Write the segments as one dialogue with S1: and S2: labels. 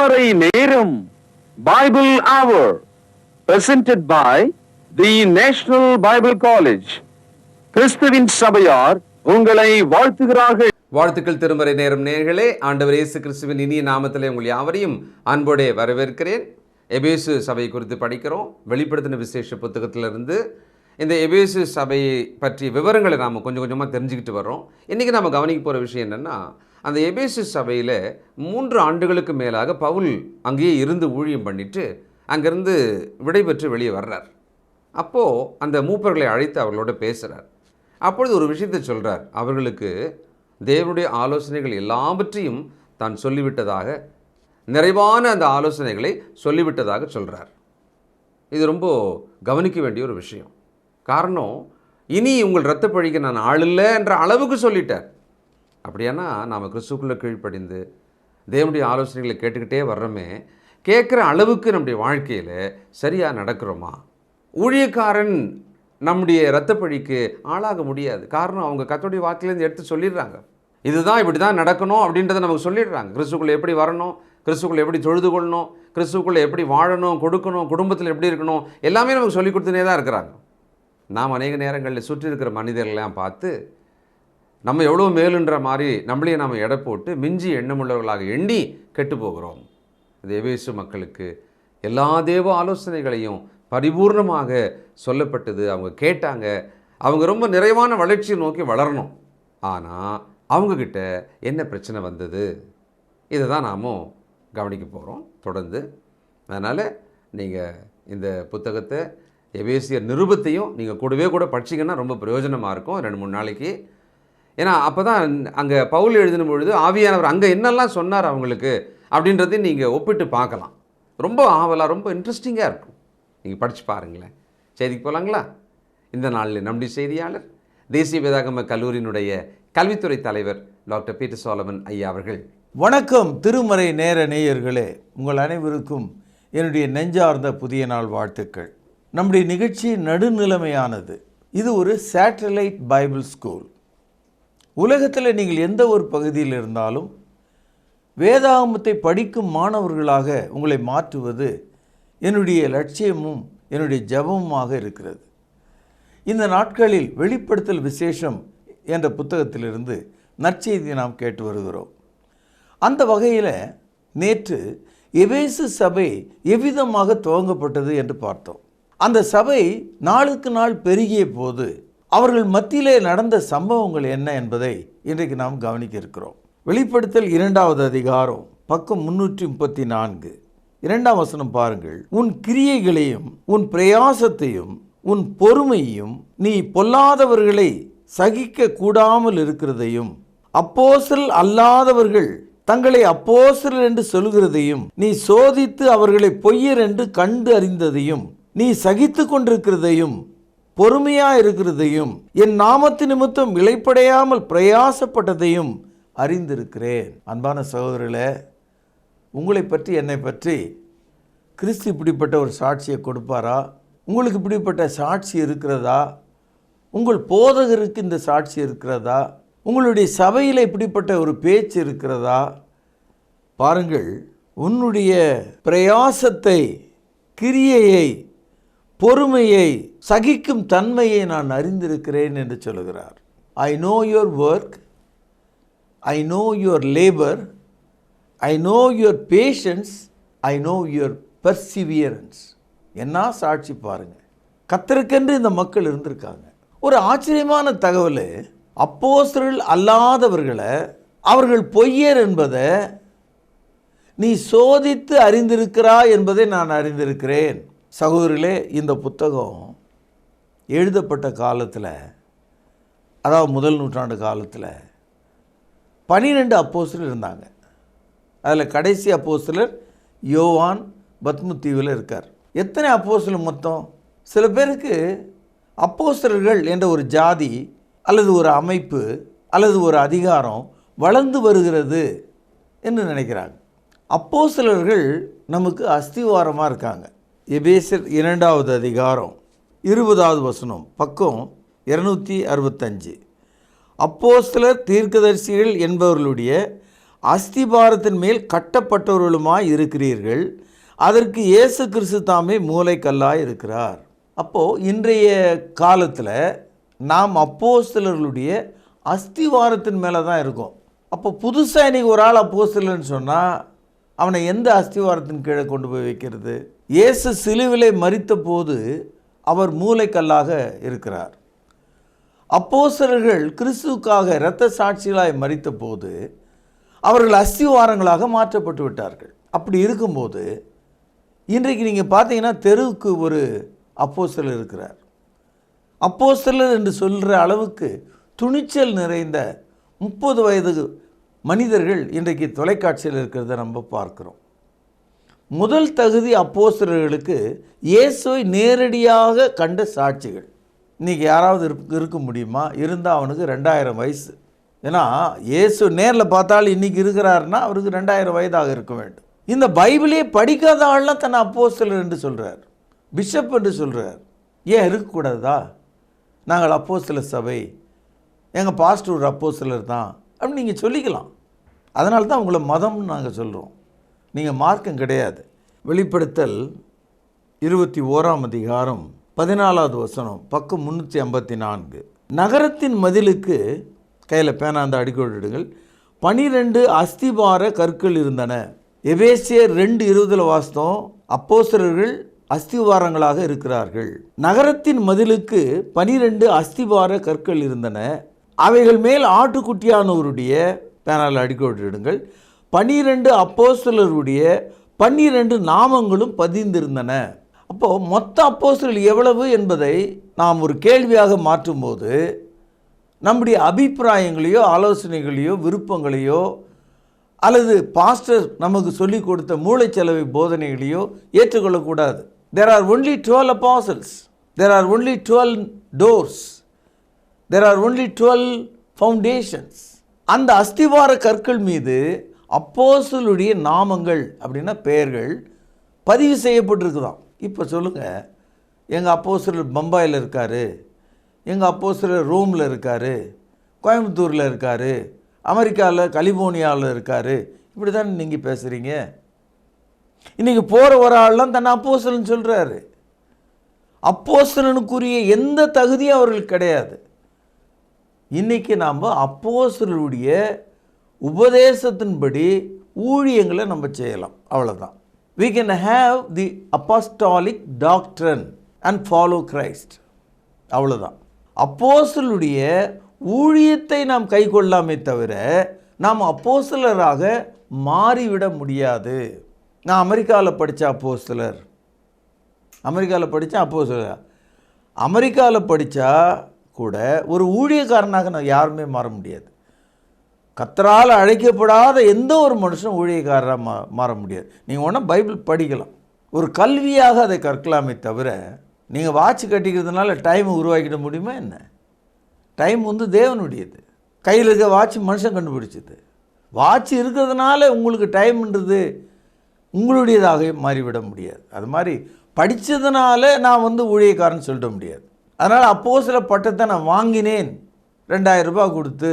S1: திருமறை நேரம் பைபிள் அவர் presented by the national Bible college கிறிஸ்துவின் சபையார் உங்களை வாழ்த்துகிறார்கள்.
S2: வாழ்த்துக்கள் திருமறை நேரம் நேர்களே ஆண்டவர் இயேசு கிறிஸ்துவின் இனிய நாமத்திலே உங்கள் யாவரையும் அன்போடே வரவேற்கிறேன். எபேசு சபை குறித்து படிக்கிறோம். வெளிப்படுத்தின விசேஷ புத்தகத்திலிருந்து இந்த எபேசு சபையை பற்றிய விவரங்களை நாம் கொஞ்சம் கொஞ்சமாக தெரிஞ்சுக்கிட்டு வர்றோம். இன்றைக்கி நாம் கவனிக்க போகிற விஷயம் என்னென்னா அந்த எபேசு சபையில் மூன்று ஆண்டுகளுக்கு மேலாக பவுல் அங்கேயே இருந்து ஊழியம் பண்ணிட்டு அங்கேருந்து விடைபெற்று வெளியே வர்றார். அப்போது அந்த மூப்பர்களை அழைத்து அவர்களோட பேசுகிறார் அப்பொழுது ஒரு விஷயத்தை சொல்கிறார் அவர்களுக்கு தேவனுடைய ஆலோசனைகள் எல்லாவற்றையும் தான் சொல்லிவிட்டதாக நிறைவான அந்த ஆலோசனைகளை சொல்லிவிட்டதாக சொல்கிறார் இது ரொம்ப கவனிக்க வேண்டிய ஒரு விஷயம். காரணம் இனி உங்கள் இரத்த பழிக்க நான் ஆள் இல்லை என்ற அளவுக்கு சொல்லிட்டார். அப்படியானா நாம் கிறிஸ்துக்குள்ளே கீழ்ப்படிந்து தேவனுடைய ஆலோசனைகளை கேட்டுக்கிட்டே வர்றோமே கேட்குற அளவுக்கு நம்முடைய வாழ்க்கையில் சரியாக நடக்கிறோமா? ஊழியக்காரன் நம்முடைய இரத்தப்பழிக்கு ஆளாக முடியாது. காரணம் அவங்க கத்தோடைய வாக்கிலேருந்து எடுத்து சொல்லிடுறாங்க. இதுதான் இப்படி தான் நடக்கணும் அப்படின்றத நமக்கு சொல்லிடுறாங்க. கிறிஸ்துக்குள்ளே எப்படி வரணும்? கிறிஸ்துக்குள்ளே எப்படி தொழுது கொள்ளணும்? கிறிஸ்துக்குள்ளே எப்படி வாழணும்? கொடுக்கணும்? குடும்பத்தில் எப்படி இருக்கணும்? எல்லாமே நமக்கு சொல்லி கொடுத்துனே தான் இருக்கிறாங்க. நாம் அநேக நேரங்களில் சுற்றி இருக்கிற மனிதர்கள்லாம் பார்த்து நம்ம எவ்வளோ மேலுன்ற மாதிரி நம்மளையே நாம் எடை போட்டு மிஞ்சி எண்ணமுள்ளவர்களாக எண்ணி கெட்டு போகிறோம் தேவேசு மக்களுக்கு எல்லா தேவ ஆலோசனைகளையும் பரிபூர்ணமாக சொல்லப்பட்டது. அவங்க கேட்டாங்க. அவங்க ரொம்ப நிறைவான வளர்ச்சியை நோக்கி வளரணும். ஆனால் அவங்கக்கிட்ட என்ன பிரச்சனை வந்தது? இதை தான் நாமும் கவனிக்க போகிறோம் தொடர்ந்து. அதனால் நீங்கள் இந்த புத்தகத்தை எபேசிய நிருபத்தையும் நீங்கள் கூடவே கூட படிச்சிங்கன்னா ரொம்ப பிரயோஜனமாக இருக்கும். ரெண்டு மூணு நாளைக்கு ஏன்னா அப்போ தான் அங்கே பவுல் எழுதின பொழுது ஆவியானவர் அங்கே என்னெல்லாம் சொன்னார் அவங்களுக்கு அப்படின்றதையும் நீங்கள் ஒப்பிட்டு பார்க்கலாம். ரொம்ப ஆவலாக ரொம்ப இன்ட்ரெஸ்டிங்காக இருக்கும். நீங்கள் படித்து பாருங்களேன். செய்திக்கு போகலாங்களா இந்த நாளில் நம்முடைய செய்தியாளர் தேசிய வேதாகம கல்லூரியினுடைய கல்வித்துறை தலைவர் டாக்டர் பீட்டர் சோலமன் ஐயா அவர்கள்.
S3: வணக்கம் திருமறை நேர நேயர்களே. உங்கள் அனைவருக்கும் என்னுடைய நெஞ்சார்ந்த புதிய நாள் வாழ்த்துக்கள். நம்முடைய நிகழ்ச்சி நடுநிலைமையானது. இது ஒரு சேட்டலைட் பைபிள் ஸ்கூல் உலகத்தில் நீங்கள் எந்த ஒரு பகுதியில் இருந்தாலும் வேதாகமத்தை படிக்கும் மாணவர்களாக உங்களை மாற்றுவது என்னுடைய லட்சியமும் என்னுடைய ஜபமுமாக இருக்கிறது. இந்த நாட்களில் வெளிப்படுத்தல் விசேஷம் என்ற புத்தகத்திலிருந்து நற்செய்தியை நாம் கேட்டு வருகிறோம். அந்த வகையில் நேற்று எவேசு சபை எவ்விதமாக துவங்கப்பட்டது என்று பார்த்தோம். அந்த சபை நாளுக்கு நாள் பெருகிய போது அவர்கள் மத்தியிலே நடந்த சம்பவங்கள் என்ன என்பதை இன்றைக்கு நாம் கவனிக்க இருக்கிறோம். வெளிப்படுத்தல் இரண்டாவது அதிகாரம் பக்கம் முன்னூற்றி முப்பத்தி நான்கு. இரண்டாம் வசனம் பாருங்கள். உன் கிரியைகளையும் உன் பிரயாசத்தையும் உன் பொறுமையும் நீ பொல்லாதவர்களை சகிக்க கூடாமல் இருக்கிறதையும் அப்போசல் அல்லாதவர்கள் தங்களை அப்போசல் என்று சொல்கிறதையும் நீ சோதித்து அவர்களை பொய்யர் என்று கண்டு அறிந்ததையும் நீ சகித்து கொண்டிருக்கிறதையும் பொறுமையா இருக்கிறதையும் என் நாமத்து நிமித்தம் இழைப்படையாமல் பிரயாசப்பட்டதையும் அறிந்திருக்கிறேன். அன்பான சகோதரர்களே உங்களை பற்றி என்னை பற்றி கிறிஸ்து இப்படிப்பட்ட ஒரு சாட்சியை கொடுப்பாரா? உங்களுக்கு இப்படிப்பட்ட சாட்சி இருக்கிறதா? உங்கள் போதகருக்கு இந்த சாட்சி இருக்கிறதா? உங்களுடைய சபையில் இப்படிப்பட்ட ஒரு பேச்சு இருக்கிறதா? பாருங்கள் உன்னுடைய பிரயாசத்தை கிரியையை பொறுமையை சகிக்கும் தன்மையை நான் அறிந்திருக்கிறேன் என்று சொல்கிறார் I know your work I know your labour I know your patience I know your perseverance என்ன சாட்சி பாருங்க. கத்தருக்கென்று இந்த மக்கள் இருந்திருக்காங்க. ஒரு ஆச்சரியமான தகவல் அப்போஸ்தலர்கள் அல்லாதவர்களை அவர்கள் பொய்யர் என்பதை நீ சோதித்து அறிந்திருக்கிறாய் என்பதை நான் அறிந்திருக்கிறேன். சகோதரிகளே இந்த புத்தகம் எழுதப்பட்ட காலத்தில் அதாவது முதல் நூற்றாண்டு காலத்தில் பனிரெண்டு அப்போஸ்டர் இருந்தாங்க. அதில் கடைசி அப்போஸ்டலர் யோவான் பத்முத்தீவில் இருக்கார். எத்தனை அப்போஸ்தலர் மொத்தம்? சில பேருக்கு அப்போஸ்டர்கள் என்ற ஒரு ஜாதி அல்லது ஒரு அமைப்பு அல்லது ஒரு அதிகாரம் வளர்ந்து வருகிறது என்று நினைக்கிறாங்க. அப்போஸ்தலர்கள் நமக்கு அஸ்திவாரமாக இருக்காங்க. எபேசர் இரண்டாவது அதிகாரம் இருபதாவது வசனம் பக்கம் இருநூற்றி அறுபத்தஞ்சு. அப்போஸ்தலர் தீர்க்கதரிசிகள் என்பவர்களுடைய அஸ்திபாரத்தின் மேல் கட்டப்பட்டவர்களுமாய் இருக்கிறீர்கள். அதற்கு இயேசு கிறிஸ்து தாமே மூளைக்கல்லாய் இருக்கிறார். அப்போது இன்றைய காலத்தில் நாம் அப்போஸ்தலர்களுடைய அஸ்திவாரத்தின் மேலே தான் இருக்கோம். அப்போ புதுசாக இன்றைக்கி ஒரு ஆள் அப்போஸ்தலர்னு சொன்னால் அவனை எந்த அஸ்திவாரத்தின் கீழே கொண்டு போய் வைக்கிறது? இயேசு சிலுவிலை மறித்த போது அவர் மூளைக்கல்லாக இருக்கிறார். அப்போசர்கள் கிறிஸ்துவுக்காக இரத்த சாட்சிகளாய் மறித்த போது அவர்கள் அஸ்திவாரங்களாக மாற்றப்பட்டு விட்டார்கள். அப்படி இருக்கும்போது இன்றைக்கு நீங்கள் பார்த்தீங்கன்னா தெருவுக்கு ஒரு அப்போஸ்தலர் இருக்கிறார். அப்போஸ்தலர் என்று சொல்கிற அளவுக்கு துணிச்சல் நிறைந்த முப்பது வயது மனிதர்கள் இன்றைக்கு தொலைக்காட்சியில் இருக்கிறத நம்ம பார்க்குறோம். முதல் தகுதி அப்போஸ்தலர்களுக்கு இயேசுவை நேரடியாக கண்ட சாட்சிகள். இன்றைக்கி யாராவது இருக்க இருக்க முடியுமா? இருந்தால் அவனுக்கு ரெண்டாயிரம் வயசு. ஏன்னா இயேசு நேரில் பார்த்தாலும் இன்றைக்கி இருக்கிறாருன்னா அவருக்கு ரெண்டாயிரம் வயதாக இருக்க வேண்டும். இந்த பைபிளே படிக்காத ஆள்லாம் தன்னை அப்போஸ்தலர் என்று சொல்கிறார் பிஷப் என்று சொல்கிறார் ஏன் இருக்கக்கூடாதா? நாங்கள் அப்போஸ்தலர் சபை. எங்கள் பாஸ்டர் ஒரு அப்போஸ்தலர் தான். அப்படின்னு நீங்கள் சொல்லிக்கலாம். அதனால தான் உங்களை மதம்னு நாங்கள் சொல்கிறோம் நீங்கள் மார்க்கம் கிடையாது. வெளிப்படுத்தல் இருபத்தி ஓராம் அதிகாரம் பதினாலாவது வசனம் பக்கம் முந்நூற்றி ஐம்பத்தி நான்கு. நகரத்தின் மதிலுக்கு கையில் பேனாந்த அடிக்கோடுங்கள் பனிரெண்டு அஸ்திபார கற்கள் இருந்தன. எபேசியர் ரெண்டு இருபதில் வாஸ்தம் அப்போசரர்கள் அஸ்திவாரங்களாக இருக்கிறார்கள். நகரத்தின் மதிலுக்கு பனிரெண்டு அஸ்திவார கற்கள் இருந்தன. அவைகள் மேல் ஆட்டுக்குட்டியானவருடைய பேனால் அடிக்கோடிடுங்கள் பன்னிரெண்டு அப்போஸ்தலருடைய பன்னிரெண்டு நாமங்களும் பதிந்திருந்தன. அப்போது மொத்த அப்போஸ்தல் எவ்வளவு என்பதை நாம் ஒரு கேள்வியாக மாற்றும்போது நம்முடைய அபிப்பிராயங்களையோ ஆலோசனைகளையோ விருப்பங்களையோ அல்லது பாஸ்டர் நமக்கு சொல்லிக் கொடுத்த மூளைச்சலவை போதனைகளையோ ஏற்றுக்கொள்ளக்கூடாது. There are only twelve apostles there are only twelve doors there are only twelve foundations அந்த அஸ்திவார கற்கள் மீது அப்போசலுடைய நாமங்கள் அப்படின்னா பெயர்கள் பதிவு செய்யப்பட்டிருக்குதான் இப்போ சொல்லுங்கள் எங்கள் அப்போஸ்தலர் பம்பாயில் இருக்கார். எங்கள் அப்போஸ்தலர் ரோமில் இருக்கார். கோயம்புத்தூரில் இருக்கார். அமெரிக்காவில் கலிபோர்னியாவில் இருக்கார். இப்படி தானே நீங்கள் பேசுகிறீங்க இன்றைக்கி போகிற ஒரு ஆள்லாம் தன்னை அப்போசல்னு சொல்கிறாரு அப்போசலனுக்குரிய எந்த தகுதியும் அவர்களுக்கு கிடையாது. இன்றைக்கி நாம் அப்போசருடைய உபதேசத்தின்படி ஊழியங்களை நம்ம செய்யலாம். அவ்வளோதான் we can have the apostolic doctrine and follow Christ அவ்வளோதான் அப்போஸ்தலருடைய ஊழியத்தை நாம் கை கொள்ளாமே தவிர நாம் அப்போசலராக மாறிவிட முடியாது. நான் அமெரிக்காவில் படித்த அப்போசலர் அமெரிக்காவில் படித்தேன் அப்போசலர் அமெரிக்காவில் படித்தா கூட ஒரு ஊழியக்காரனாக நான் யாருமே மாற முடியாது. கத்தரால் அழைக்கப்படாத எந்த ஒரு மனுஷனும் ஊழியக்காரராக மா மாற முடியாது. நீங்கள் ஒன்றா பைபிள் படிக்கலாம். ஒரு கல்வியாக அதை கற்கலாமே தவிர நீங்கள் வாட்ச் கட்டிக்கிறதுனால டைம் உருவாக்கிட முடியுமா என்ன? டைம் வந்து தேவனுடையது. கையில் இருக்க வாட்ச் மனுஷன் கண்டுபிடிச்சது. வாட்ச் இருக்கிறதுனால உங்களுக்கு டைம்ன்றது உங்களுடையதாக மாறிவிட முடியாது. அது மாதிரி படித்ததுனால நான் வந்து ஊழியக்காரன் சொல்லிட முடியாது. அதனால் அப்போ சில பட்டத்தை நான் வாங்கினேன். ரெண்டாயிரம் ரூபாய் கொடுத்து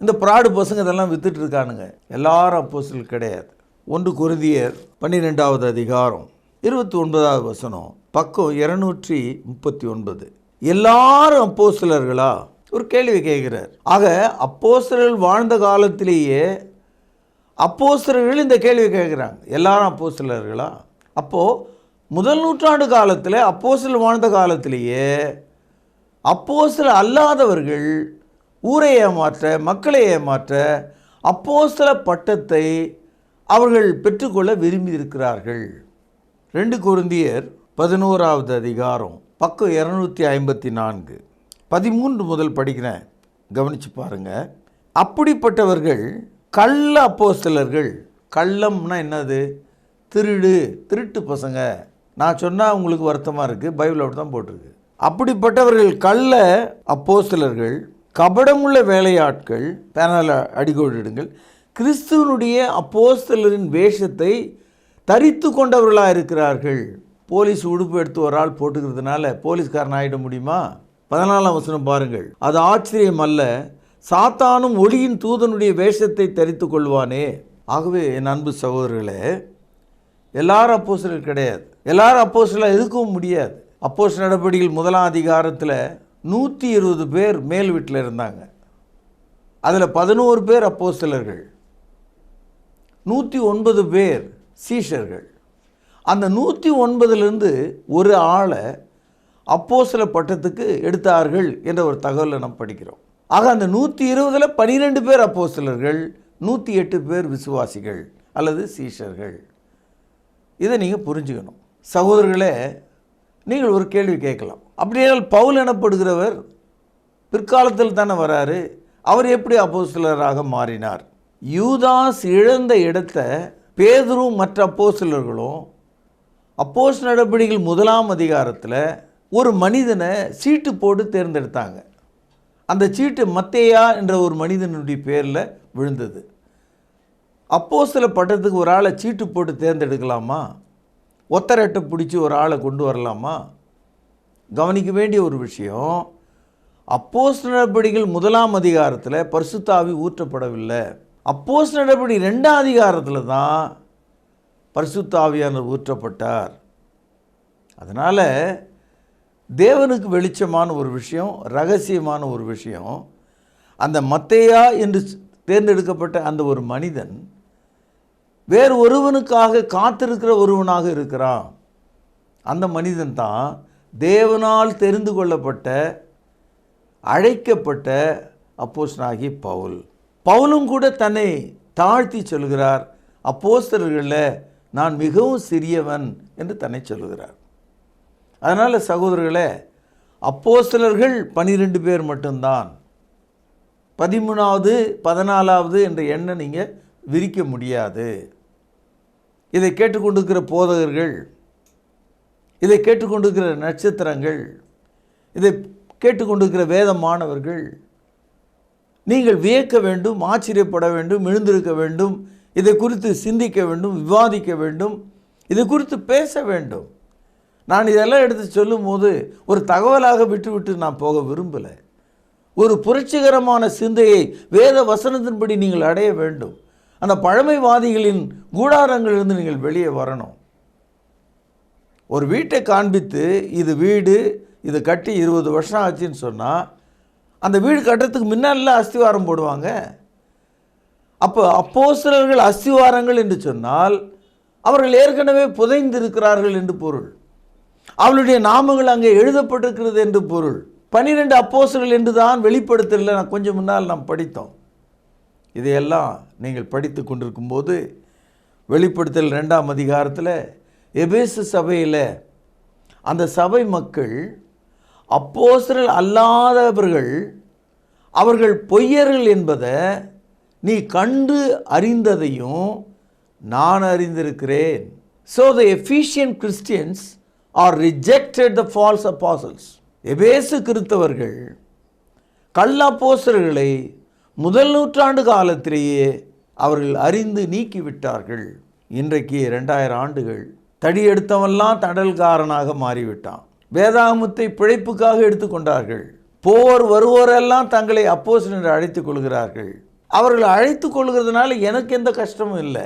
S3: இந்த ப்ராடு பசங்க இதெல்லாம் விற்றுட்ருக்கானுங்க இருக்கானுங்க. எல்லாரும் அப்போஸ்தலர் கிடையாது. ஒன்று குருதியர் பன்னிரெண்டாவது அதிகாரம் இருபத்தி ஒன்பதாவது வசனம் பக்கம் இருநூற்றி முப்பத்தி ஒன்பது எல்லாரும் அப்போஸ்தலர்களா ஒரு கேள்வி கேட்கிறார். ஆக அப்போஸ்தலர்கள் வாழ்ந்த காலத்திலேயே அப்போஸ்தலர்கள் இந்த கேள்வி கேட்குறாங்க. எல்லாரும் அப்போஸ்தலர்களா அப்போது முதல் நூற்றாண்டு காலத்தில் அப்போசில் வாழ்ந்த காலத்திலேயே அப்போசில் அல்லாதவர்கள் ஊரை ஏமாற்ற மக்களை ஏமாற்ற அப்போசில பட்டத்தை அவர்கள் பெற்றுக்கொள்ள விரும்பி இருக்கிறார்கள் ரெண்டு குருந்தியர் பதினோராவது அதிகாரம் பக்கம் இரநூத்தி ஐம்பத்தி நான்கு. பதிமூன்று முதல் படிக்கிறேன் கவனித்து பாருங்கள் அப்படிப்பட்டவர்கள் கள்ள அப்போஸ்தலர்கள். கள்ளம்னா என்னது? திருடு திருட்டு பசங்க. நான் சொன்னால் உங்களுக்கு வருத்தமாக இருக்குது பைபிள் அப்படி தான் போட்டிருக்கு. அப்படிப்பட்டவர்கள் கள்ள சிலர்கள் கபடமுள்ள வேலையாட்கள் பேனல அடிக்கோடிடுங்கள் கிறிஸ்துவனுடைய அப்போஸ்தலரின் வேஷத்தை தரித்து கொண்டவர்களாக இருக்கிறார்கள். போலீஸ் உடுப்பு எடுத்து ஒரு ஆள் போட்டுக்கிறதுனால போலீஸ்காரன் ஆகிட முடியுமா? பதினாலாம் வசனம் பாருங்கள். அது ஆச்சரியம் அல்ல. சாத்தானும் ஒளியின் தூதனுடைய வேஷத்தை தரித்து கொள்வானே. ஆகவே என் அன்பு சகோதரர்களே எல்லாரும் அப்போசலர் கிடையாது. எல்லாரும் அப்போஸ்தலர் இருக்கவும் முடியாது. அப்போஸ் நடவடிக்கைகள் முதலாம் அதிகாரத்தில் நூற்றி இருபது பேர் மேல் வீட்டில் இருந்தாங்க. அதில் பதினோரு பேர் அப்போஸ்தலர்கள். நூற்றி ஒன்பது பேர் சீஷர்கள். அந்த நூற்றி ஒன்பதுலேருந்து ஒரு ஆளை அப்போஸ்தல பட்டத்துக்கு எடுத்தார்கள் என்ற ஒரு தகவலை நாம் படிக்கிறோம். ஆக அந்த நூற்றி இருபதில் பனிரெண்டு பேர் அப்போஸ்தலர்கள் நூற்றி எட்டு பேர் விசுவாசிகள் அல்லது சீஷர்கள். இதை நீங்கள் புரிஞ்சுக்கணும். சகோதரர்களே நீங்கள் ஒரு கேள்வி கேட்கலாம். அப்படியானால் பவுல் எனப்படுகிறவர் பிற்காலத்தில் தானே வராரு. அவர் எப்படி அப்போசிலராக மாறினார்? யூதாஸ் இழந்த இடத்த பேதரும் மற்ற அப்போசிலர்களும் அப்போஸ் நடவடிக்கைகள் முதலாம் அதிகாரத்தில் ஒரு மனிதனை சீட்டு போட்டு தேர்ந்தெடுத்தாங்க. அந்த சீட்டு மத்தையா என்ற ஒரு மனிதனுடைய பேரில் விழுந்தது. அப்போஸ்தல பட்டத்துக்கு ஒரு ஆளை சீட்டு போட்டு தேர்ந்தெடுக்கலாமா? ஒத்தரட்டை பிடிச்சி ஒரு ஆளை கொண்டு வரலாமா? கவனிக்க வேண்டிய ஒரு விஷயம் அப்போஸ் நடபடிகள் முதலாம் அதிகாரத்தில் பரிசுத்தாவி ஊற்றப்படவில்லை. அப்போஸ் நடவடிக்கை ரெண்டாம் அதிகாரத்தில் தான் பரிசுத்தாவியானவர் ஊற்றப்பட்டார். அதனால் தேவனுக்கு வெளிச்சமான ஒரு விஷயம் ரகசியமான ஒரு விஷயம் அந்த மத்தையா என்று தேர்ந்தெடுக்கப்பட்ட அந்த ஒரு மனிதன் வேறு ஒருவனுக்காக காத்திருக்கிற ஒருவனாக இருக்கிறான். அந்த மனிதன் தான் தேவனால் தெரிந்து கொள்ளப்பட்ட அழைக்கப்பட்ட அப்போஸ்னாகி பவுல். பவுலும் கூட தன்னை தாழ்த்தி சொல்கிறார் அப்போஸ்தர்களில் நான் மிகவும் சிறியவன் என்று தன்னை சொல்கிறார். அதனால் சகோதரர்களே அப்போஸ்தலர்கள் பனிரெண்டு பேர் மட்டும்தான். பதிமூணாவது பதினாலாவது என்ற எண்ணை நீங்கள் விரிக்க முடியாது. இதை கேட்டுக்கொண்டிருக்கிற போதகர்கள் இதை கேட்டுக்கொண்டிருக்கிற நட்சத்திரங்கள் இதை கேட்டுக்கொண்டிருக்கிற வேத மாணவர்கள் நீங்கள் வியக்க வேண்டும் ஆச்சரியப்பட வேண்டும் எழுந்திருக்க வேண்டும் இதை குறித்து சிந்திக்க வேண்டும் விவாதிக்க வேண்டும் இதை குறித்து பேச வேண்டும். நான் இதெல்லாம் எடுத்து சொல்லும்போது ஒரு தகவலாக விட்டுவிட்டு நான் போக விரும்பலை. ஒரு புரட்சிகரமான சிந்தையை வேத வசனத்தின்படி நீங்கள் அடைய வேண்டும். அந்த பழமைவாதிகளின் கூடாரங்களிலிருந்து நீங்கள் வெளியே வரணும். ஒரு வீட்டை காண்பித்து இது வீடு இது கட்டி இருபது வருஷம் ஆச்சுன்னு சொன்னால் அந்த வீடு கட்டுறதுக்கு முன்னால அஸ்திவாரம் போடுவாங்க. அப்போ அப்போஸ்தலர்கள் அஸ்திவாரங்கள் என்று சொன்னால் அவர்கள் ஏற்கனவே புதைந்திருக்கிறார்கள் என்று பொருள். அவளுடைய நாமங்கள் அங்கே எழுதப்பட்டிருக்கிறது என்று பொருள். பன்னிரெண்டு அப்போஸ்தலர்கள் என்று தான் வெளிப்படுத்தல நான் கொஞ்சம் முன்னால் நாம் படித்தோம். இதையெல்லாம் நீங்கள் படித்து கொண்டிருக்கும்போது வெளிப்படுத்தல் ரெண்டாம் அதிகாரத்தில் எபேசு சபையில் அந்த சபை மக்கள் அப்போசரல் அல்லாதவர்கள் அவர்கள் பொய்யர்கள் என்பதை நீ கண்டு அறிந்ததையும் நான் அறிந்திருக்கிறேன். So the Ephesian Christians are rejected the false apostles எபேசு கிறிஸ்தவர்கள் கல்லாப்போசர்களை முதல் நூற்றாண்டு காலத்திலேயே அவர்கள் அறிந்து நீக்கிவிட்டார்கள். இன்றைக்கு ரெண்டாயிரம் ஆண்டுகள். தடி எடுத்தவெல்லாம் தடல்காரனாக மாறிவிட்டான். வேதாகமத்தை பிழைப்புக்காக எடுத்துக்கொண்டார்கள் போர் வருவோரெல்லாம் தங்களை அப்போஸ் என்று அழைத்து கொள்கிறார்கள். அவர்கள் அழைத்து கொள்கிறதுனால எனக்கு எந்த கஷ்டமும் இல்லை.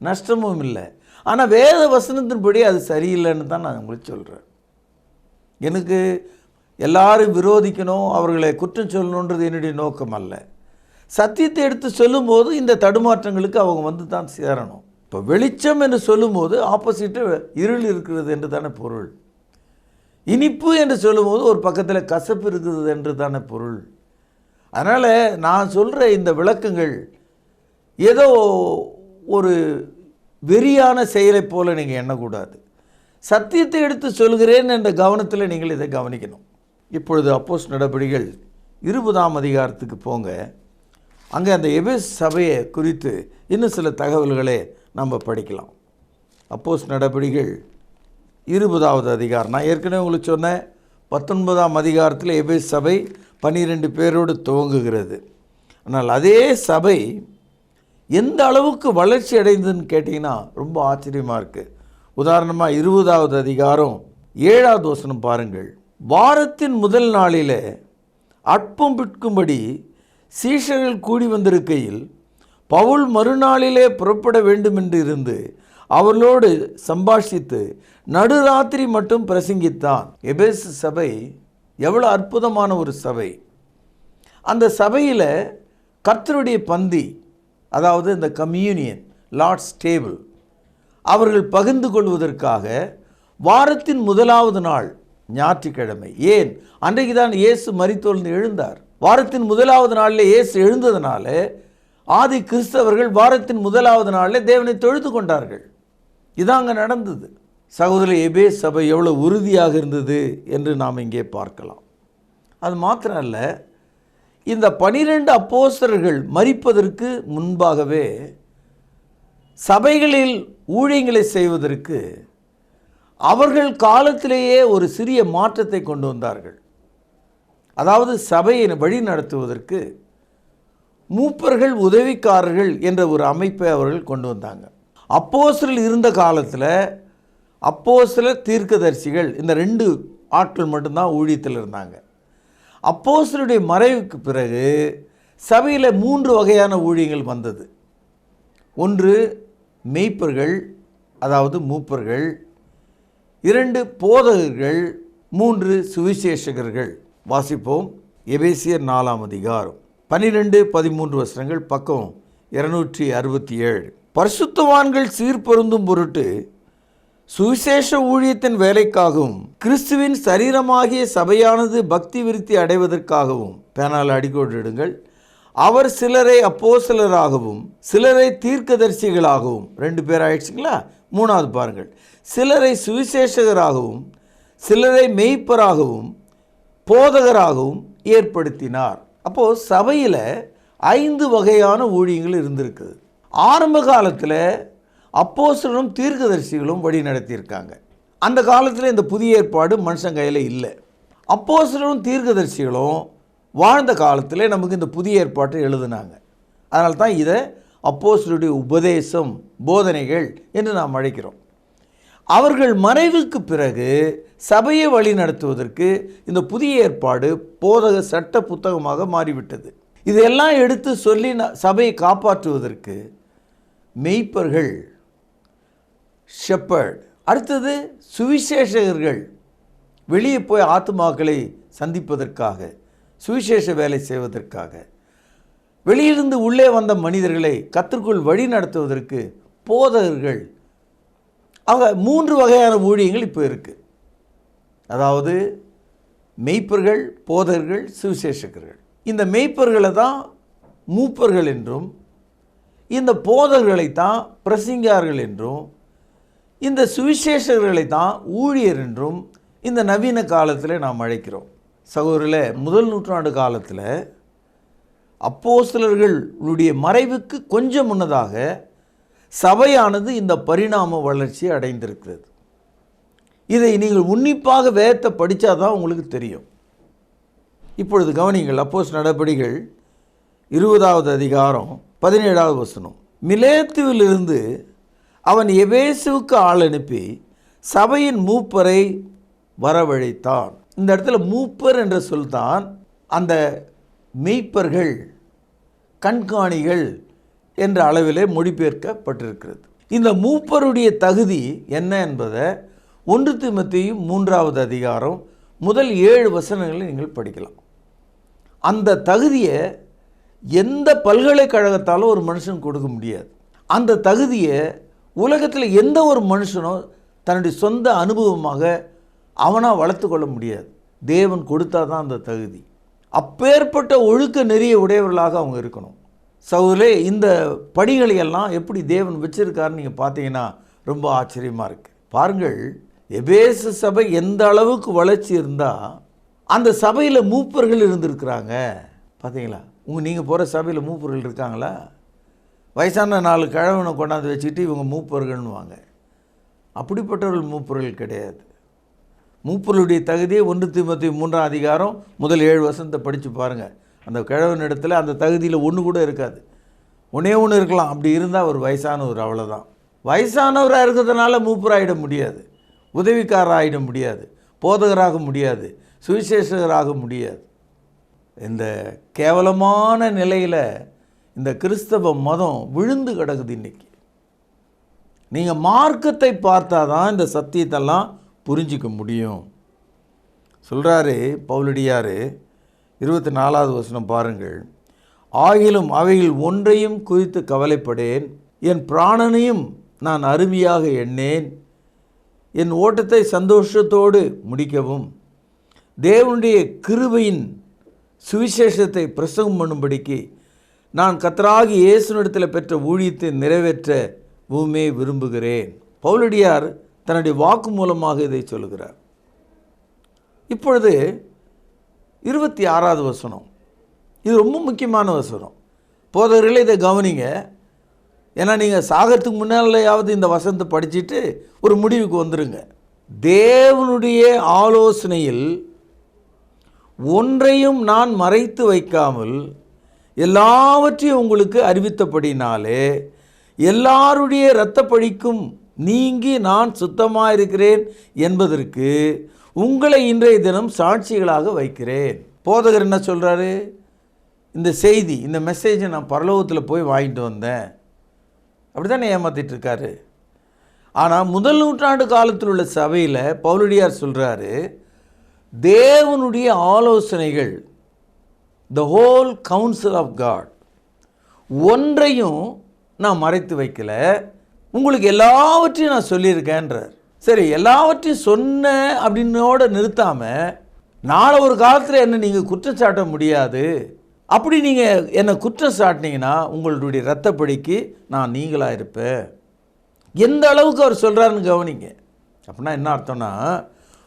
S3: நஷ்டமும் இல்லை. ஆனால் வேத வசனத்தின்படி அது சரியில்லைன்னு தான் நான் உங்களுக்கு சொல்கிறேன் எனக்கு எல்லாரும் விரோதிக்கணும் அவர்களை குற்றம் சொல்லணுன்றது என்னுடைய நோக்கம் அல்ல. சத்தியத்தை எடுத்து சொல்லும்போது இந்த தடுமாற்றங்களுக்கு அவங்க வந்து தான் சேரணும். இப்போ வெளிச்சம் என்று சொல்லும்போது ஆப்போசிட்டு இருள் இருக்கிறது என்று தானே பொருள். இனிப்பு என்று சொல்லும்போது ஒரு பக்கத்தில் கசப்பு இருக்கிறது என்று தானே பொருள். அதனால் நான் சொல்கிற இந்த விளக்கங்கள் ஏதோ ஒரு வெறியான செயலைப் போல் நீங்கள் எண்ணக்கூடாது. சத்தியத்தை எடுத்து சொல்கிறேன் என்ற கவனத்தில் நீங்கள் இதை கவனிக்கணும். இப்பொழுது அப்போஸ் நடபடிகள் இருபதாம் அதிகாரத்துக்கு போங்க. அங்கே அந்த எபேஸ் சபையை குறித்து இன்னும் சில தகவல்களை நம்ம படிக்கலாம். அப்போஸ் நடபடிகள் இருபதாவது அதிகாரம். நான் ஏற்கனவே உங்களுக்கு சொன்னேன் பத்தொன்பதாம் அதிகாரத்தில் எபேஸ் சபை பன்னிரெண்டு பேரோடு துவங்குகிறது. ஆனால் அதே சபை எந்த அளவுக்கு வளர்ச்சி அடைந்ததுன்னு கேட்டிங்கன்னா ரொம்ப ஆச்சரியமாக இருக்குது உதாரணமாக இருபதாவது அதிகாரம் ஏழாவது வசனம் பாருங்கள். வாரத்தின் முதல் நாளில் அற்பம் விற்கும்படி சீஷர்கள் கூடி வந்திருக்கையில் பவுல் மறுநாளிலே புறப்பட வேண்டுமென்று இருந்து அவர்களோடு சம்பாஷித்து நடுராத்திரி மட்டும் பிரசங்கித்தான். எபேஸ் சபை எவ்வளோ அற்புதமான ஒரு சபை. அந்த சபையில் கர்த்தருடைய பந்தி அதாவது இந்த கம்யூனியன் லார்ட்ஸ் டேபிள் அவர்கள் பகிர்ந்து கொள்வதற்காக வாரத்தின் முதலாவது நாள் ஞாயிற்றுக்கிழமை. ஏன்? அன்றைக்கு தான் இயேசு மறித்தோழ்ந்து எழுந்தார். வாரத்தின் முதலாவது நாளில் இயேசு எழுந்ததுனால ஆதி கிறிஸ்தவர்கள் வாரத்தின் முதலாவது நாளில் தேவனை தொழுது கொண்டார்கள். இதான் அங்கே நடந்தது. சகோதரி எபே சபை எவ்வளோ உறுதியாக இருந்தது என்று நாம் இங்கே பார்க்கலாம். அது மாத்திரம் அல்ல இந்த பனிரெண்டு அப்போசர்கள் மறிப்பதற்கு முன்பாகவே சபைகளில் ஊழியங்களை செய்வதற்கு அவர்கள் காலத்திலேயே ஒரு சிறிய மாற்றத்தை கொண்டு வந்தார்கள். அதாவது சபையை வழி நடத்துவதற்கு மூப்பர்கள் உதவிக்காரர்கள் என்ற ஒரு அமைப்பை அவர்கள் கொண்டு வந்தாங்க. அப்போஸ்தலர் இருந்த காலத்தில் அப்போஸ்தலர் தீர்க்கதரிசிகள் இந்த ரெண்டு ஆட்கள் மட்டும்தான் ஊழியத்தில் இருந்தாங்க. அப்போஸ்தலருடைய மறைவுக்கு பிறகு சபையில் மூன்று வகையான ஊழியங்கள் வந்தது. ஒன்று மெய்ப்பர்கள் அதாவது மூப்பர்கள். இரண்டு போதகர்கள். மூன்று சுவிசேஷகர்கள். வாசிப்போம். எபேசியர் நாலாம் அதிகாரம். பன்னிரெண்டு பதிமூன்று வசனங்கள் பக்கம் இருநூற்றி அறுபத்தி ஏழு. பரிசுத்தவான்கள் சீர்பொருந்தும் பொருட்டு சுவிசேஷ ஊழியத்தின் வேலைக்காகவும் கிறிஸ்துவின் சரீரமாகிய சபையானது பக்தி விருத்தி அடைவதற்காகவும் பேனால் அடிக்கோடிடுங்கள் அவர் சிலரை அப்போஸ்தலராகவும் சிலரை தீர்க்கதரிசிகளாகவும் ரெண்டு பேர் ஆயிடுச்சுங்களா? மூணாவது பாருங்கள். சிலரை சுவிசேஷகராகவும் சிலரை மெய்ப்பராகவும் போதகராகவும் ஏற்படுத்தினார். அப்போது சபையில் ஐந்து வகையான ஊழியங்கள் இருந்திருக்குது ஆரம்ப காலத்தில் அப்போஸ்தலரும் தீர்க்கதரிசிகளும் வழி நடத்தியிருக்காங்க. அந்த காலத்தில் இந்த புதிய ஏற்பாடு மனுஷன் கையில் இல்லை. அப்போஸ்தலரும் தீர்க்கதரிசிகளும் வாழ்ந்த காலத்தில் நமக்கு இந்த புதிய ஏற்பாட்டை எழுதினாங்க. அதனால தான் இதை அப்போஸ்தலருடைய உபதேசம் போதனைகள் என்று நாம் அழைக்கிறோம். அவர்கள் மறைவுக்கு பிறகு சபையை வழி நடத்துவதற்கு இந்த புதிய ஏற்பாடு போதக சட்ட புத்தகமாக மாறிவிட்டது. இதெல்லாம் எடுத்து சொல்லி சபையை காப்பாற்றுவதற்கு மெய்ப்பர்கள் ஷெப்பர்ட் அடுத்தது சுவிசேஷகர்கள் வெளியே போய் ஆத்துமாக்களை சந்திப்பதற்காக சுவிசேஷ வேலை செய்வதற்காக வெளியிலிருந்து உள்ளே வந்த மனிதர்களை கத்திற்குள் வழி நடத்துவதற்கு போதகர்கள். ஆக மூன்று வகையான ஊழியங்கள் இப்போ இருக்குது அதாவது மெய்ப்பர்கள் போதர்கள் சுவிசேஷகர்கள். இந்த மெய்ப்பர்களை தான் மூப்பர்கள் என்றும் இந்த போதர்களை தான் பிரசிங்கார்கள் என்றும் இந்த சுவிசேஷகர்களை தான் ஊழியர் என்றும் இந்த நவீன காலத்தில் நாம் அழைக்கிறோம். சகோதரில் முதல் நூற்றாண்டு காலத்தில் அப்போஸ்தலர்களுடைய மறைவுக்கு கொஞ்சம் முன்னதாக சபையானது இந்த பரிணாம வளர்ச்சி அடைந்திருக்கிறது. இதை நீங்கள் உன்னிப்பாக வேதத்தை படித்தா தான் உங்களுக்கு தெரியும். இப்பொழுது கவனிங்கள் அப்போஸ் நடபடிகள் இருபதாவது அதிகாரம் பதினேழாவது வசனம். மிலேத்துவிலிருந்து அவன் எபேசுவுக்கு ஆள் அனுப்பி சபையின் மூப்பரை வரவழைத்தான். இந்த இடத்துல மூப்பர் என்ற சொல் தான் அந்த மெய்ப்பர்கள் கண்காணிகள் என்ற அளவிலே மொழிபெயர்க்கப்பட்டிருக்கிறது. இந்த மூப்பருடைய தகுதி என்ன என்பதை ஒன்று திமுத்தையும் மூன்றாவது அதிகாரம் முதல் ஏழு வசனங்களை நீங்கள் படிக்கலாம். அந்த தகுதியை எந்த பல்கலைக்கழகத்தாலும் ஒரு மனுஷன் கொடுக்க முடியாது. அந்த தகுதியை உலகத்தில் எந்த ஒரு மனுஷனும் தன்னுடைய சொந்த அனுபவமாக அவனாக வளர்த்து கொள்ள முடியாது. தேவன் கொடுத்தா தான் அந்த தகுதி. அப்பேற்பட்ட ஒழுக்க நெறிய உடையவர்களாக அவங்க இருக்கணும். சவுலே இந்த படிகளை எல்லாம் எப்படி தேவன் வச்சிருக்காருன்னு நீங்கள் பார்த்தீங்கன்னா ரொம்ப ஆச்சரியமாக இருக்குது பாருங்கள் எபேசு சபை எந்த அளவுக்கு வளர்ச்சி இருந்தால் அந்த சபையில் மூப்பர்கள் இருந்திருக்கிறாங்க. பார்த்தீங்களா உங்கள் நீங்கள் போகிற சபையில் மூப்பர்கள் இருக்காங்களா? வயசான நாலு கிழவனை கொண்டாந்து வச்சுக்கிட்டு இவங்க மூப்பர்கள்னுவாங்க. அப்படிப்பட்டவர்கள் மூப்பர்கள் கிடையாது. மூப்பர்களுடைய தகுதியை ஒன்று திமுத்தி மூன்றாம் அதிகாரம் முதல் ஏழு வருஷத்தை படித்து பாருங்கள் அந்த கிழவன் இடத்துல அந்த தகுதியில் ஒன்று கூட இருக்காது. ஒன்றே ஒன்று இருக்கலாம். அப்படி இருந்தால் ஒரு வயசானவர் அவ்வளோதான் வயசானவராக இருக்கிறதுனால மூப்பராகிட முடியாது. உதவிக்காராயிட முடியாது போதகராக முடியாது சுவிசேஷகராக முடியாது. இந்த கேவலமான நிலையில் இந்த கிறிஸ்தவ மதம் விழுந்து கிடக்குது இன்னைக்கு. நீங்கள் மார்க்கத்தை பார்த்தா தான் இந்த சத்தியத்தெல்லாம் புரிஞ்சிக்க முடியும். சொல்கிறாரு பவுலடியார் இருபத்தி நாலாவது வசனம் பாருங்கள். ஆகிலும் அவையில் ஒன்றையும் குறித்து கவலைப்படேன் என் பிராணனையும் நான் அருமையாக எண்ணேன். என் ஓட்டத்தை சந்தோஷத்தோடு முடிக்கவும். தேவனுடைய கிருபையின் சுவிசேஷத்தை பிரசங்கம் பண்ணும்படிக்கு நான் கத்தராகி இயேசுனிடத்தில் பெற்ற ஊழியத்தை நிறைவேற்றவுமே விரும்புகிறேன். பவுலடியார் தன்னுடைய வாக்கு மூலமாக இதை சொல்லுகிறார். இப்பொழுது இருபத்தி ஆறாவது வசனம். இது ரொம்ப முக்கியமான வசனம். போதவர்களே இதை கவனிங்க. ஏன்னா நீங்கள் சாகிறதுக்கு முன்னாலேயாவது இந்த வசனத்தை படிச்சுட்டு ஒரு முடிவுக்கு வந்துடுங்க தேவனுடைய ஆலோசனையில் ஒன்றையும் நான் மறைத்து வைக்காமல் எல்லாவற்றையும் உங்களுக்கு அறிவித்தபடினாலே எல்லாருடைய இரத்தப்பழிக்கும் நீங்கி நான் சுத்தமாக இருக்கிறேன் என்பதற்கு உங்களை இன்றைய தினம் சாட்சிகளாக வைக்கிறேன். போதகர் என்ன சொல்கிறாரு இந்த செய்தி இந்த மெசேஜை நான் பரலோகத்தில் போய் வாங்கிட்டு வந்தேன். அப்படி தானே ஏமாத்திட்டு இருக்காரு ஆனால் முதல் நூற்றாண்டு காலத்தில் உள்ள சபையில் பவுலடியார் சொல்கிறாரு தேவனுடைய ஆலோசனைகள் the whole council of God ஒன்றையும் நான் மறைத்து வைக்கல. உங்களுக்கு எல்லாவற்றையும் நான் சொல்லியிருக்கேன்றார். சரி எல்லாவற்றையும் சொன்னேன் அப்படின்னோட நிறுத்தாமல் நாளை ஒரு காலத்தில் என்ன நீங்கள் குற்றம் சாட்ட முடியாது? அப்படி நீங்கள் என்னை குற்றம் சாட்டினீங்கன்னா உங்களுடைய இரத்தப்படிக்கு நான் நீங்களாக இருப்பேன். எந்த அளவுக்கு அவர் சொல்கிறாருன்னு கவனிங்க. அப்படின்னா என்ன அர்த்தம்னா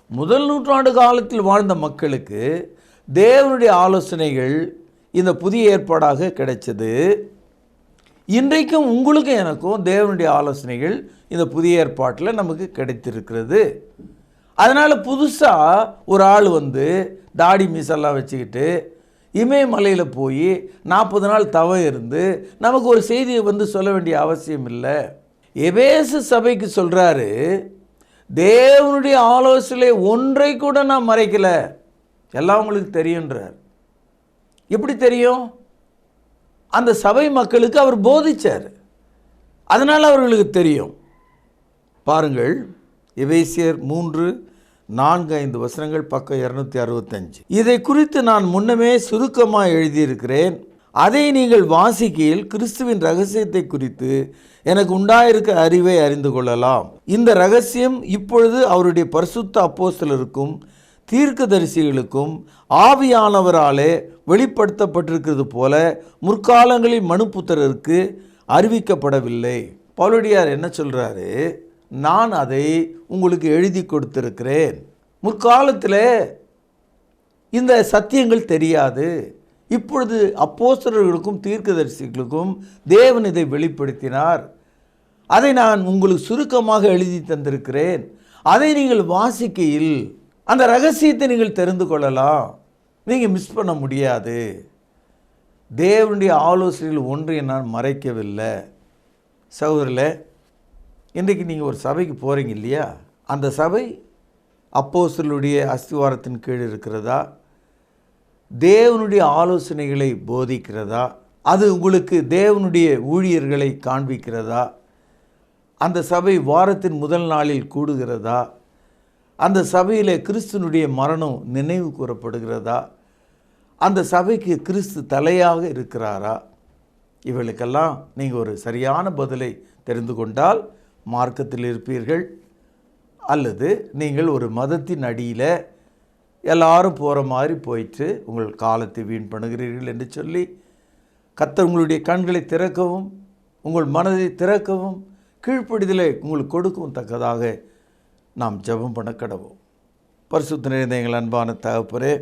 S3: முதல் நூற்றாண்டு காலத்தில் வாழ்ந்த மக்களுக்கு தேவனுடைய ஆலோசனைகள் இந்த புதிய ஏற்பாடாக கிடைச்சது. இன்றைக்கும் உங்களுக்கும் எனக்கும் தேவனுடைய ஆலோசனைகள் இந்த புதிய ஏற்பாட்டில் நமக்கு கிடைத்திருக்கிறது. அதனால் புதுசாக ஒரு ஆள் வந்து தாடி மீசெல்லாம் வச்சுக்கிட்டு இமயமலையில் போய் நாற்பது நாள் தவ இருந்து நமக்கு ஒரு செய்தியை வந்து சொல்ல வேண்டிய அவசியம் இல்லை. எபேசு சபைக்கு சொல்கிறாரு தேவனுடைய ஆலோசனை ஒன்றை கூட நான் மறைக்கலை. எல்லாம் உங்களுக்கு தெரியுன்றார் எப்படி தெரியும்? அந்த சபை மக்களுக்கு அவர் போதிச்சார். அதனால் அவர்களுக்கு தெரியும். பாருங்கள் எபேசியர் மூன்று நான்கு ஐந்து வசனங்கள் பக்கம் இரநூத்தி அறுபத்தஞ்சு. இதை குறித்து நான் முன்னமே சுருக்கமாக எழுதியிருக்கிறேன். அதை நீங்கள் வாசிக்கையில் கிறிஸ்துவின் ரகசியத்தை குறித்து எனக்கு உண்டாயிருக்க அறிவை அறிந்து கொள்ளலாம். இந்த ரகசியம் இப்பொழுது அவருடைய பரிசுத்த அப்போஸ்தலருக்கும் தீர்க்கதரிசிகளுக்கும் ஆவியானவராலே வெளிப்படுத்தப்பட்டிருக்கிறது போல முற்காலங்களில் மனுப்புத்தரருக்கு அறிவிக்கப்படவில்லை. பவுலடியார் என்ன சொல்கிறாரு நான் அதை உங்களுக்கு எழுதி கொடுத்திருக்கிறேன். முற்காலத்தில் இந்த சத்தியங்கள் தெரியாது. இப்பொழுது அப்போஸ்தலர்களுக்கும் தீர்க்கதரிசிகளுக்கும் தேவன் இதை வெளிப்படுத்தினார். அதை நான் உங்களுக்கு சுருக்கமாக எழுதி தந்திருக்கிறேன். அதை நீங்கள் வாசிக்கையில் அந்த ரகசியத்தை நீங்கள் தெரிந்து கொள்ளலாம். நீங்கள் மிஸ் பண்ண முடியாது. தேவனுடைய ஆலோசனையில் ஒன்றை நான் மறைக்கவில்லை. சகோதரில் இன்றைக்கு நீங்கள் ஒரு சபைக்கு போகிறீங்க இல்லையா? அந்த சபை அப்போசலுடைய அஸ்திவாரத்தின் கீழ் இருக்கிறதா? தேவனுடைய ஆலோசனைகளை போதிக்கிறதா? அது உங்களுக்கு தேவனுடைய ஊழியர்களை காண்பிக்கிறதா? அந்த சபை வாரத்தின் முதல் நாளில் கூடுகிறதா? அந்த சபையில் கிறிஸ்துனுடைய மரணம் நினைவு கூறப்படுகிறதா? அந்த சபைக்கு கிறிஸ்து தலையாக இருக்கிறாரா? இவளுக்கெல்லாம் நீங்கள் ஒரு சரியான பதிலை தெரிந்து கொண்டால் மார்க்கத்தில் இருப்பீர்கள் அல்லது நீங்கள் ஒரு மதத்தின் அடியில் எல்லாரும் போகிற மாதிரி போயிட்டு உங்கள் காலத்தை வீண் பண்ணுகிறீர்கள் என்று சொல்லி கர்த்தர் உங்களுடைய கண்களை திறக்கவும் உங்கள் மனதை திறக்கவும் கீழ்ப்படிதலை உங்களுக்கு கொடுக்கவும் தக்கதாக நாம் ஜெபம் பண்ண கடவோம் பரிசுத்த நிறைந்த எங்கள் அன்பான தகப்பரே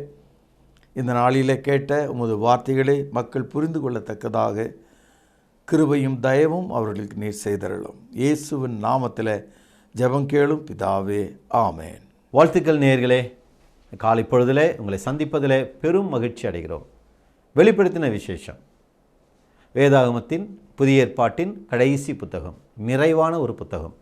S3: இந்த நாளிலே கேட்ட உமது வார்த்தைகளை மக்கள் புரிந்து கொள்ளத்தக்கதாக கிருபையும் தயவும் அவர்களுக்கு நீர் செய்தருளும். இயேசுவின் நாமத்தில் ஜெபம் கேளும் பிதாவே ஆமேன்.
S4: வாழ்த்துக்கள் நேர்களே காலை பொழுதிலே உங்களை சந்திப்பதிலே பெரும் மகிழ்ச்சி அடைகிறோம். வெளிப்படுத்தின விசேஷம். வேதாகமத்தின் புதிய ஏற்பாட்டின் கடைசி புத்தகம் நிறைவான ஒரு புத்தகம்.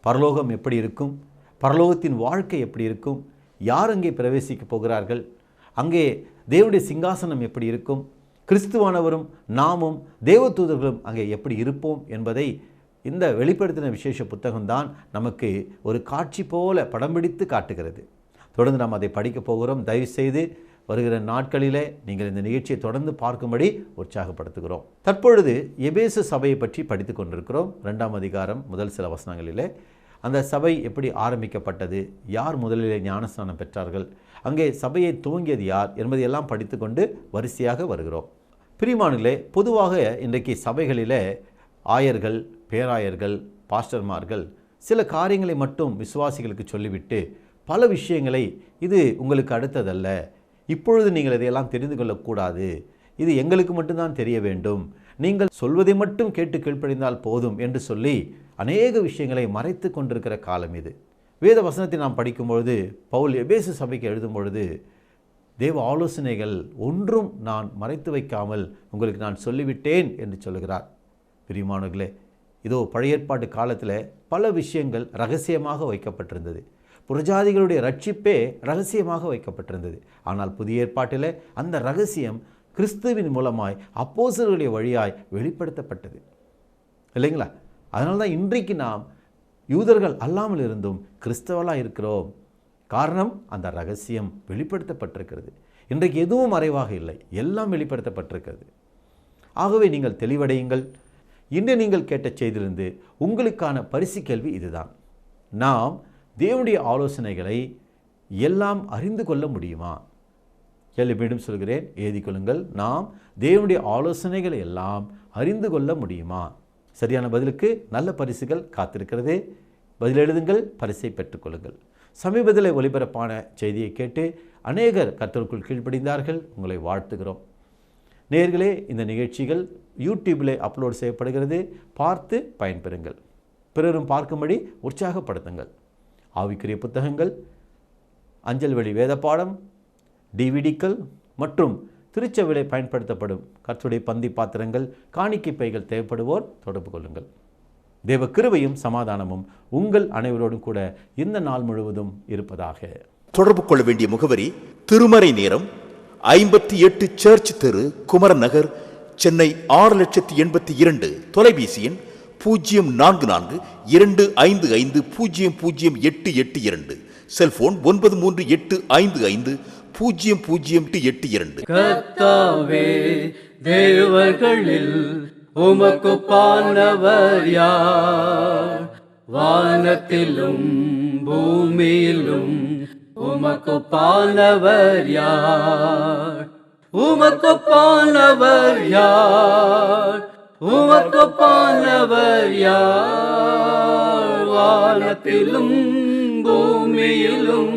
S4: பரலோகம் எப்படி இருக்கும்? பரலோகத்தின் வாழ்க்கை எப்படி இருக்கும்? யார் அங்கே பிரவேசிக்கப் போகிறார்கள்? அங்கே தேவனுடைய சிங்காசனம் எப்படி இருக்கும்? கிறிஸ்துவானவரும் நாமும் தேவதூதர்களும் அங்கே எப்படி இருப்போம் என்பதை இந்த வெளிப்படுத்தின விசேஷ புத்தகம்தான் நமக்கு ஒரு காட்சி போல படம் பிடித்து காட்டுகிறது. தொடர்ந்து நாம் அதை படிக்கப் போகிறோம். தயவு செய்து வருகிற நாட்களிலே நீங்கள் இந்த நிகழ்ச்சியை தொடர்ந்து பார்க்கும்படி உற்சாகப்படுத்துகிறோம். தற்பொழுது எபேசு சபையை பற்றி படித்து கொண்டிருக்கிறோம். ரெண்டாம் அதிகாரம் முதல் சில வசனங்களிலே. அந்த சபை எப்படி ஆரம்பிக்கப்பட்டது? யார் முதலிலே ஞானஸ்நானம் பெற்றார்கள்? அங்கே சபையை துவங்கியது யார் என்பதையெல்லாம் படித்துக்கொண்டு வரிசையாக வருகிறோம். பிரிமானுகளே பொதுவாக இன்றைக்கு சபைகளிலே ஆயர்கள் பேராயர்கள் பாஸ்டர்மார்கள் சில காரியங்களை மட்டும் விசுவாசிகளுக்கு சொல்லிவிட்டு பல விஷயங்களை இது உங்களுக்கு அடுத்ததல்ல. இப்பொழுது நீங்கள் இதையெல்லாம் தெரிந்து கொள்ளக்கூடாது. இது எங்களுக்கு மட்டும்தான் தெரிய வேண்டும். நீங்கள் சொல்வதை மட்டும் கேட்டு கீழ்ப்படிந்தால் போதும் என்று சொல்லி அநேக விஷயங்களை மறைத்து கொண்டிருக்கிற காலம் இது. வேத வசனத்தை நாம் படிக்கும்பொழுது பவுல் எபேசு சபைக்கு எழுதும் பொழுது தேவ ஆலோசனைகள் ஒன்றும் நான் மறைத்து வைக்காமல் உங்களுக்கு நான் சொல்லிவிட்டேன் என்று சொல்லுகிறார். பிரியமானவர்களே இதோ பழைய ஏற்பாட்டு காலத்தில் பல விஷயங்கள் ரகசியமாக வைக்கப்பட்டிருந்தது. புரஜாதிகளுடைய ரட்சிப்பே ரகசியமாக வைக்கப்பட்டிருந்தது. ஆனால் புதிய ஏற்பாட்டில் அந்த ரகசியம் கிறிஸ்துவின் மூலமாய் அப்போசர்களுடைய வழியாய் வெளிப்படுத்தப்பட்டது. இல்லைங்களா? அதனால தான் இன்றைக்கு நாம் யூதர்கள் அல்லாமல் இருந்தும் கிறிஸ்தவலாக இருக்கிறோம். காரணம் அந்த ரகசியம் வெளிப்படுத்தப்பட்டிருக்கிறது. இன்றைக்கு எதுவும் மறைவாக இல்லை. எல்லாம் வெளிப்படுத்தப்பட்டிருக்கிறது. ஆகவே நீங்கள் தெளிவடையுங்கள். இன்று நீங்கள் கேட்ட செய்திலிருந்து உங்களுக்கான பரிசு கேள்வி இதுதான். நாம் தேவனுடைய ஆலோசனைகளை எல்லாம் அறிந்து கொள்ள முடியுமா? கேள்வி மீண்டும் சொல்கிறேன். எழுதி கொள்ளுங்கள். நாம் தேவனுடைய ஆலோசனைகளை எல்லாம் அறிந்து கொள்ள முடியுமா? சரியான பதிலுக்கு நல்ல பரிசுகள் காத்திருக்கிறது. பதில் எழுதுங்கள். பரிசை பெற்றுக்கொள்ளுங்கள் சமீபத்தில் ஒலிபரப்பான செய்தியை கேட்டு அநேகர் கர்த்தருக்குள் கீழ்ப்படிந்தார்கள். உங்களை வாழ்த்துகிறோம். நேர்களே இந்த நிகழ்ச்சிகள் யூடியூப்பில் அப்லோட் செய்யப்படுகிறது. பார்த்து பயன்பெறுங்கள். பிறரும் பார்க்கும்படி உற்சாகப்படுத்துங்கள். ஆவிக்குரிய புத்தகங்கள் அஞ்சல் வழி வேதப்பாடம் டிவிடிக்கள் மற்றும் திருச்சபையிலே பயன்படுத்தப்படும் கர்த்தருடைய பந்தி பாத்திரங்கள் காணிக்கை பைகள் தேவைப்படுவோர் தொடர்பு கொள்ளுங்கள். தேவ கிருபையும் சமாதானமும் உங்கள் அனைவரோடும் கூட இந்த நாள் முழுவதும் இருப்பதாக.
S5: தொடர்பு கொள்ள வேண்டிய முகவரி திருமறை நேரம் ஐம்பத்தி எட்டு சர்ச் தெரு குமரன் நகர் சென்னை ஆறு லட்சத்தி எண்பத்தி இரண்டு. தொலைபேசி எண் பூஜ்ஜியம் நான்கு நான்கு இரண்டு ஐந்து ஐந்து பூஜ்ஜியம் பூஜ்ஜியம் எட்டு எட்டு இரண்டு. செல்போன் ஒன்பது மூன்று எட்டு ஐந்து ஐந்து பூஜ்ஜியம் பூஜ்ஜியம் எட்டு எட்டு இரண்டு.
S6: கர்த்தாவே தேவர்களில் உமக்கு பானவர் யார்? வானத்திலும் பூமியிலும் உமக்கு பானவர் யார்? உமக்கு பானவர் யார்? உமக்கு பானவர் யார்? வானத்திலும் பூமியிலும்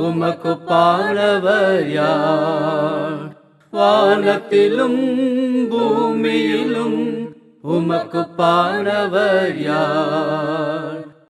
S6: உமக்கு பானவர் யார்? வானத்திலும் பூமியிலும் உமக்கு பாடவர் யார்?